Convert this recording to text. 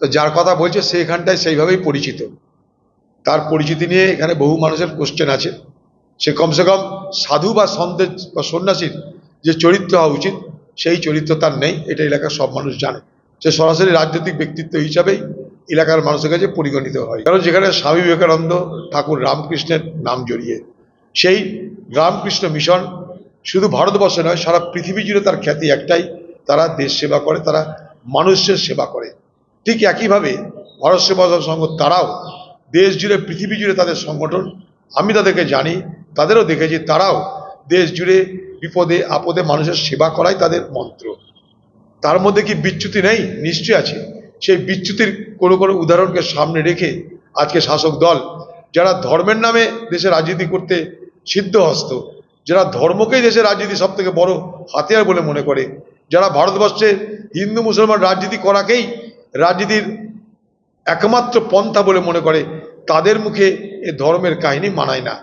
তো যার কথা বলছে সে এখানটায় সেইভাবেই পরিচিত। তার পরিচিতি নিয়ে এখানে বহু মানুষের কোশ্চেন আছে। সে কমসে কম সাধু বা সন্তের বা সন্ন্যাসীর যে চরিত্র হওয়া উচিত, সেই চরিত্র তার নেই এটা এলাকার সব মানুষ জানে। সে সরাসরি রাজনৈতিক ব্যক্তিত্ব হিসাবেই এলাকার মানুষের কাছে পরিগণিত হয়। কারণ যেখানে স্বামী বিবেকানন্দ ঠাকুর রামকৃষ্ণের নাম জড়িয়ে, সেই রামকৃষ্ণ মিশন শুধু ভারতবর্ষে নয়, সারা পৃথিবী জুড়ে তার খ্যাতি একটাই, তারা দেশ সেবা করে, তারা মানুষের সেবা করে। ঠিক একইভাবে ভারত সেবা সংঘ তারাও দেশ জুড়ে, পৃথিবী জুড়ে তাদের সংগঠন, আমি তাদেরকে জানি, তাদেরও দেখেছি, তারাও দেশ জুড়ে বিপদে, আপদে মানুষের সেবা করাই তাদের মন্ত্র। তার মধ্যে কি বিচ্যুতি নেই? নিশ্চয়ই আছে। সেই বিচ্যুতির কোনো কোনো উদাহরণকে সামনে রেখে আজকে শাসক দল, যারা ধর্মের নামে দেশে রাজনীতি করতে সিদ্ধহস্ত, যারা ধর্মকেই দেশের রাজনীতি সব থেকে বড় হাতিয়ার বলে মনে করে, যারা ভারতবর্ষে হিন্দু মুসলমান রাজনীতি করাকেই রাজনীতির একমাত্র পন্থা বলে মনে করে তাদের মুখে এ ধর্মের কাহিনী মানায় না।